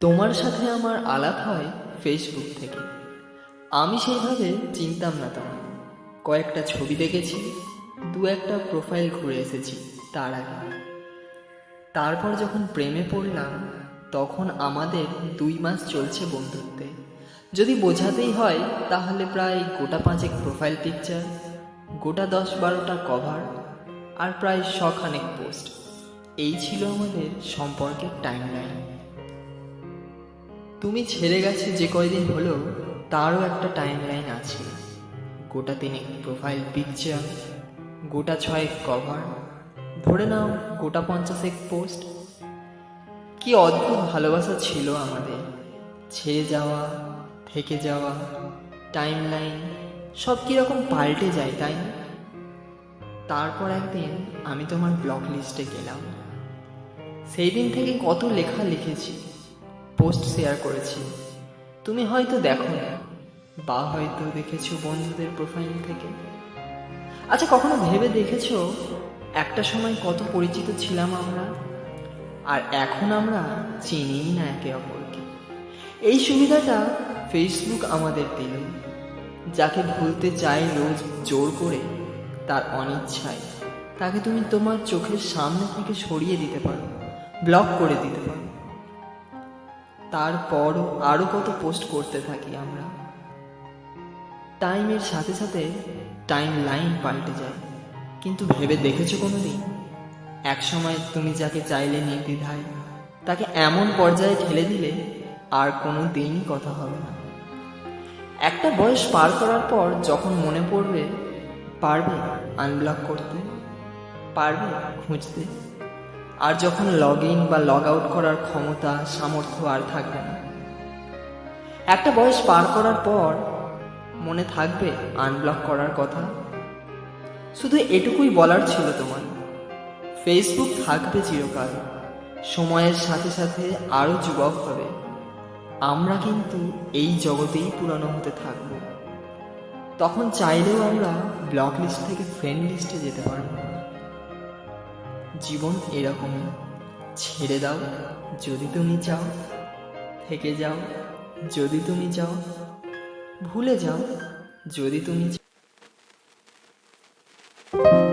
তোমার সাথে আমার আলাপ হয় ফেসবুক থেকে। আমি সেইভাবে চিনতাম না তোমায় কয়েকটা ছবি দেখেছি, দু একটা প্রোফাইল ঘুরে এসেছি তার আগে। তারপর যখন প্রেমে পড়লাম, তখন আমাদের দুই মাস চলছে বন্ধুত্বে। যদি বোঝাতেই হয়, তাহলে প্রায় গোটা পাঁচেক প্রোফাইল পিকচার গোটা দশ বারোটা কভার আর প্রায় শখানেক পোস্ট এই ছিল আমাদের সম্পর্কের টাইমলাইন তুমি ছেড়ে গেছে যে কয়দিন হলো, তারও একটা টাইমলাইন আছে। গোটা তিনেক প্রোফাইল পিকচার গোটা ছয়েক কভার ধরে নাও গোটা পঞ্চাশেক পোস্ট কি অদ্ভুত ভালোবাসা ছিল আমাদের। ছেড়ে যাওয়া, থেকে যাওয়া টাইম লাইন সব কীরকম পাল্টে যায়, তাই তারপর একদিন আমি তোমার ব্লক লিস্টে গেলাম। সেই দিন থেকে কত লেখা লিখেছি। পোস্ট শেয়ার করেছি। তুমি হয়তো দেখো না, বা হয়তো দেখেছ বন্ধুদের প্রোফাইল থেকে। আচ্ছা কখনো ভেবে দেখেছ একটা সময় কত পরিচিত ছিলাম আমরা? আর এখন আমরা চিনিই না একে অপরকে। এই সুবিধাটা ফেসবুক আমাদের দিল, যাকে ভুলতে চাই রোজ জোর করে তার অনিচ্ছায়। তাকে তুমি তোমার চোখের সামনে থেকে সরিয়ে দিতে পারো ব্লক করে দিতে পারো। তারপরও আরও কত পোস্ট করতে থাকি আমরা। টাইমের সাথে সাথে টাইম লাইন পাল্টে যায়। কিন্তু ভেবে দেখেছ কোনো দিন একসময় তুমি যাকে চাইলে নির্দ্বিধায়, তাকে এমন পর্যায়ে ঠেলে দিলে আর কোনো দিনই কথা হবে না। একটা বয়স পার করার পর যখন মনে পড়বে, পারবে আনব্লক করতে? পারবে খুঁজতে? আর যখন লগ ইন বা লগ আউট করার ক্ষমতা, সামর্থ্য আর থাকবে না। একটা বয়স পার করার পর মনে থাকবে আনব্লক করার কথা। শুধু এটুকুই বলার ছিল তোমার। ফেসবুক থাকবে চিরকাল। সময়ের সাথে সাথে আরও যুবক হবে। আমরা কিন্তু এই জগতেই পুরানো হতে থাকব। তখন চাইলেও আমরা ব্লক লিস্ট থেকে ফ্রেন্ড লিস্টে যেতে পারব। জীবন এরকমই ছেড়ে দাও, যদি তুমি চাও। থেকে যাও, যদি তুমি চাও। ভুলে যাও, যদি তুমি চাও।